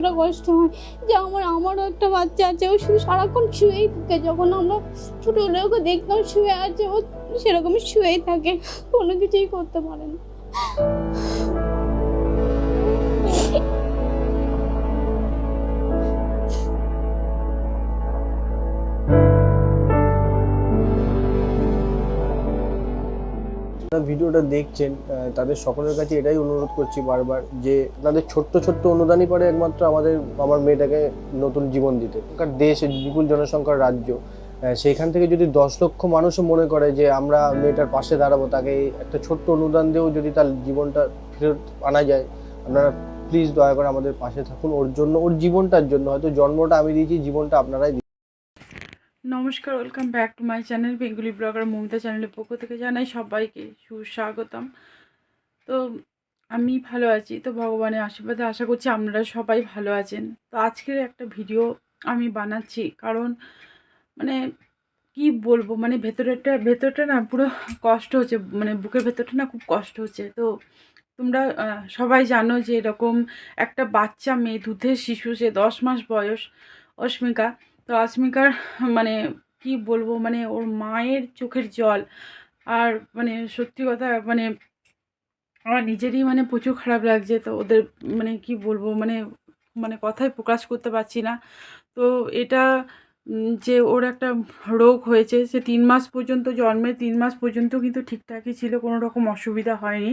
একটা কষ্ট হয় যে আমার, আমারও একটা বাচ্চা আছে, ও শুধু সারাক্ষণ শুয়েই থাকে। যখন আমরা ছোটো দেখতাম শুয়ে আছে, ও সেরকমই শুয়েই থাকে, কোনো কিছুই করতে পারে না। যারা ভিডিওটা দেখছেন তাদের সকলের কাছে এটাই অনুরোধ করছি বারবার যে তাদের ছোট্ট ছোট্ট অনুদানই পারে একমাত্র আমাদের, আমার মেয়েটাকে নতুন জীবন দিতে। কারণ দেশ, বিপুল জনসংখ্যার রাজ্য সেইখান থেকে যদি দশ লক্ষ মানুষও মনে করে যে আমরা মেয়েটার পাশে দাঁড়াবো, তাকে একটা ছোট্ট অনুদান দিয়েও যদি তার জীবনটা ফেরত আনা যায়, আপনারা প্লিজ দয়া করে আমাদের পাশে থাকুন। ওর জন্য, ওর জীবনটার জন্য, হয়তো জন্মটা আমি দিয়েছি, জীবনটা আপনারাই নমস্কার, welcome back to my channel Bengali blogger Momita চ্যানেলের পক্ষ থেকে জানাই সবাইকে সুস্বাগতম। তো আমি ভালো আছি, তো ভগবানের আশীর্বাদে আশা করছি আপনারা সবাই ভালো আছেন। তো আজকের একটা ভিডিও আমি বানাচ্ছি, কারণ মানে কি বলব মানে ভেতরেরটা, ভেতরটা না পুরো কষ্ট হচ্ছে মানে বুকের ভেতরটা না খুব কষ্ট হচ্ছে। তো তোমরা সবাই জানো যে এরকম একটা বাচ্চা মেয়ে, দুধের শিশু, সে দশ মাস বয়স অস্মিকা তো অস্মিকার মানে কি বলব মানে ওর মায়ের চোখের জল। আর মানে সত্যি কথা মানে আমার নিজেরই মানে প্রচুর খারাপ লাগছে। তো ওদের মানে কি বলব মানে মানে কথায় প্রকাশ করতে পারছি না। তো এটা যে ওর একটা রোগ হয়েছে, সে তিন মাস পর্যন্ত জন্মের তিন মাস পর্যন্ত কিন্তু ঠিকঠাকই ছিল, কোনো রকম অসুবিধা হয়নি।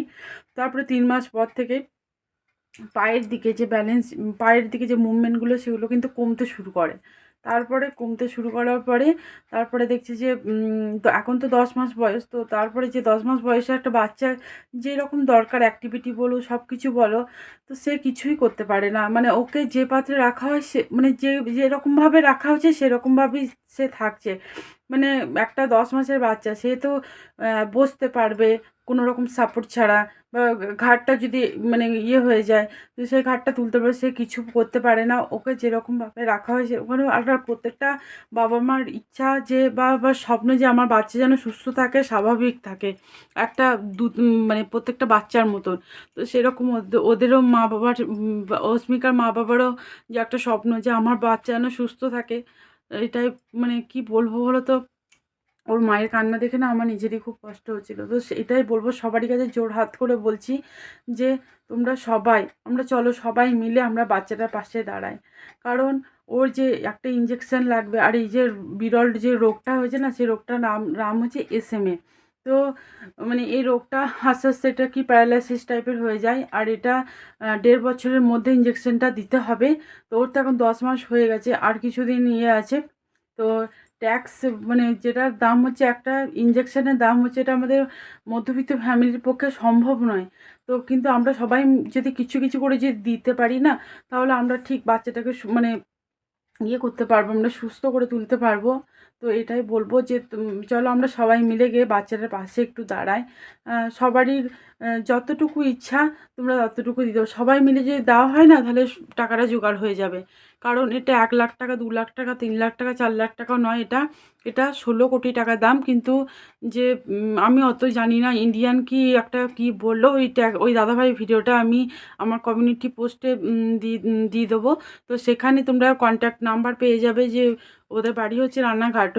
তারপরে তিন মাস পর থেকে পায়ের দিকে যে ব্যালেন্স পায়ের দিকে যে মুভমেন্টগুলো সেগুলো কিন্তু কমতে শুরু করে। তারপরে কমতে শুরু করার পরে তারপরে দেখছি যে তো এখন তো দশ মাস বয়স, তো তারপরে যে দশ মাস বয়সে একটা বাচ্চা যেরকম দরকার অ্যাক্টিভিটি বলো সব কিছু বলো, তো সে কিছুই করতে পারে না। মানে ওকে যে পাত্রে রাখা হয় সে মানে যে, যেরকমভাবে রাখা হচ্ছে সেরকমভাবেই সে থাকছে। মানে একটা দশ মাসের বাচ্চা, সে তো বসতে পারবে কোনো রকম সাপোর্ট ছাড়া বা ঘাটটা যদি মানে ইয়ে হয়ে যায়, তো সেই ঘাটটা তুলতে পারে সে কিছু করতে পারে না। ওকে যেরকমভাবে রাখা হয় সেরকম আর প্রত্যেকটা বাবা মার ইচ্ছা যে বা বা স্বপ্ন যে আমার বাচ্চা যেন সুস্থ থাকে, স্বাভাবিক থাকে, একটা দু মানে প্রত্যেকটা বাচ্চার মতন। তো সেরকম ওদের- ওদেরও মা বাবার, অস্মিকার মা বাবারও যে একটা স্বপ্ন যে আমার বাচ্চা যেন সুস্থ থাকে, এটাই মানে কি বলব বলো তো ওর মায়ের কান্না দেখে না আমার নিজেরই খুব কষ্ট হচ্ছিল। তো এটাই বলব, সবারই কাছে জোর হাত করে বলছি যে, তোমরা সবাই, আমরা চলো সবাই মিলে আমরা বাচ্চাটার পাশে দাঁড়াই। কারণ ওর যে একটা ইঞ্জেকশন লাগবে আর এই যে বিরল যে রোগটা হয়েছে না সেই রোগটার নাম নাম হচ্ছে এসএমএ তো মানে এই রোগটা আস্তে আস্তে এটা কি প্যারালাইসিস টাইপের হয়ে যায় আর এটা দেড় বছরের মধ্যে ইঞ্জেকশনটা দিতে হবে। তো ওর তো এখন দশ মাস হয়ে গেছে, আর কিছুদিন ইয়ে আছে। তো ট্যাক্স মানে যেটার দাম হচ্ছে, একটা ইঞ্জেকশানের দাম হচ্ছে, এটা আমাদের মধ্যবিত্ত ফ্যামিলির পক্ষে সম্ভব নয়। তো কিন্তু আমরা সবাই যদি কিছু কিছু করে যদি দিতে পারি না, তাহলে আমরা ঠিক বাচ্চাটাকে মানে ইয়ে করতে পারব, আমরা সুস্থ করে তুলতে পারব। তো এটাই বলব যে চলো আমরা সবাই মিলে গিয়ে বাচ্চাটার পাশে একটু দাঁড়াই। সবারই যতটুকু ইচ্ছা তোমরা ততটুকু দিতে। সবাই মিলে যদি দেওয়া হয় না, তাহলে টাকাটা জোগাড় হয়ে যাবে। কারণ এটা এক লাখ টাকা, দু লাখ টাকা, তিন লাখ টাকা, চার লাখ টাকাও নয়, এটা এটা ষোলো কোটি টাকা দাম। কিন্তু যে আমি অত জানি না, ইন্ডিয়ান কি একটা কি বলল, ওই ট্যাগ, ওই দাদাভাই ভিডিওটা আমি আমার কমিউনিটি পোস্টে দিয়ে দেবো। তো সেখানে তোমরা কন্ট্যাক্ট নাম্বার পেয়ে যাবে যে ওদের বাড়ি হচ্ছে রান্নাঘাট।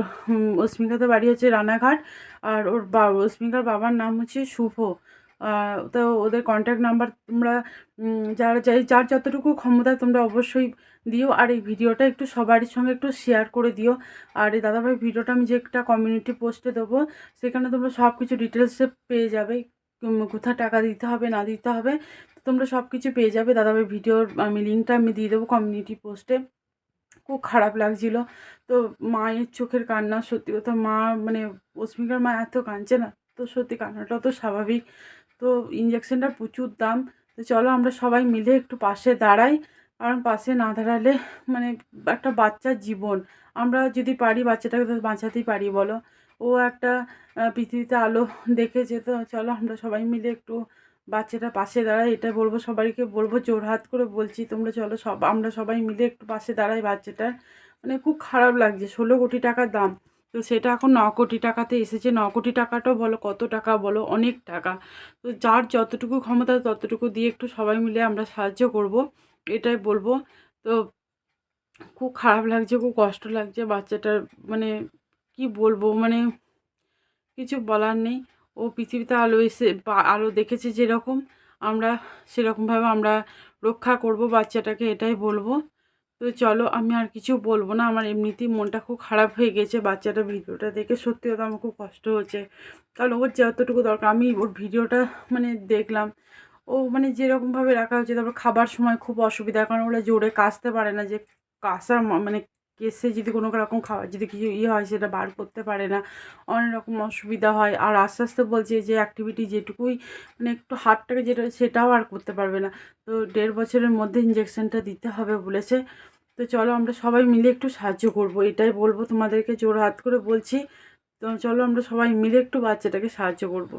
অস্মিকাদের বাড়ি হচ্ছে রানাঘাট আর ওর বা অস্মিকার বাবার নাম হচ্ছে শুভ। তো ওদের কন্ট্যাক্ট নাম্বার তোমরা যার যাই, যার যতটুকু ক্ষমতা তোমরা অবশ্যই দিও আর এই ভিডিওটা একটু সবারই সঙ্গে একটু শেয়ার করে দিও। আর এই দাদাভাই ভিডিওটা আমি যে একটা কমিউনিটি পোস্টে দেবো, সেখানে তোমরা সব কিছু ডিটেলসে পেয়ে যাবে। কোথায় টাকা দিতে হবে, না দিতে হবে, তোমরা সব কিছু পেয়ে যাবে। দাদাভাই ভিডিওর, আমি লিঙ্কটা আমি দিয়ে দেবো কমিউনিটি পোস্টে খুব খারাপ লাগছিল। তো মায়ের চোখের কান্না সত্যি কথা, মা মানে অস্মিকার মা এত কাঁদছে না, তো সত্যি কান্নাটা তো স্বাভাবিক। তো ইঞ্জেকশনটা প্রচুর দাম। তো চলো আমরা সবাই মিলে একটু পাশে দাঁড়াই, কারণ পাশে না দাঁড়ালে মানে একটা বাচ্চার জীবন। আমরা যদি পারি বাচ্চাটাকে তো বাঁচাতেই পারি, বলো। ও একটা পৃথিবীতে আলো দেখেছে, তো চলো আমরা সবাই মিলে একটু বাচ্চাটা পাশে দাঁড়ায়, এটা বলব, সবাইকে বলব, জোর হাত করে বলছি, তোমরা চলো সব, আমরা সবাই মিলে একটু পাশে দাঁড়াই বাচ্চাটার। মানে খুব খারাপ লাগছে, ষোলো কোটি টাকার দাম। তো সেটা এখন ন কোটি টাকাতে এসেছে, ন কোটি টাকাটাও বলো, কত টাকা বলো, অনেক টাকা। তো যার যতটুকু ক্ষমতা, ততটুকু দিয়ে একটু সবাই মিলে আমরা সাহায্য করব, এটাই বলব। তো খুব খারাপ লাগছে, খুব কষ্ট লাগছে বাচ্চাটার মানে কি বলব মানে কিছু বলার নেই। ও পৃথিবীতে আলো এসে আলো দেখেছে যেরকম, আমরা সেরকমভাবে আমরা রক্ষা করব বাচ্চাটাকে, এটাই বলব। তো চলো, আমি আর কিছু বলব না, আমার এমনিতেই মনটা খুব খারাপ হয়ে গেছে বাচ্চাটার ভিডিওটা দেখে। সত্যি কথা আমার খুব কষ্ট হচ্ছে। কারণ ওর যতটুকু দরকার, আমি ওর ভিডিওটা মানে দেখলাম। ও মানে যেরকমভাবে রাখা হচ্ছে, তারপর খাবার সময় খুব অসুবিধা, কারণ ওরা জোরে কাশতে পারে না, যে ম- মানে কেসে যদি কোনো রকম খাবার যদি কিছু ইয়ে হয় সেটা বার করতে পারে না, অনেক রকম অসুবিধা হয়। আর আস্তে আস্তে বলছে যে অ্যাক্টিভিটি যেটুকুই মানে একটু হাতটাকে যেটা, সেটাও আর করতে পারবে না। তো দেড় বছরের মধ্যে ইঞ্জেকশনটা দিতে হবে বলেছে। তো চলো আমরা সবাই মিলে একটু সাহায্য করব। এটাই বলব তোমাদেরকে, জোর হাত করে বলছি। তো চলো আমরা সবাই মিলে একটু বাচ্চাটাকে সাহায্য করব।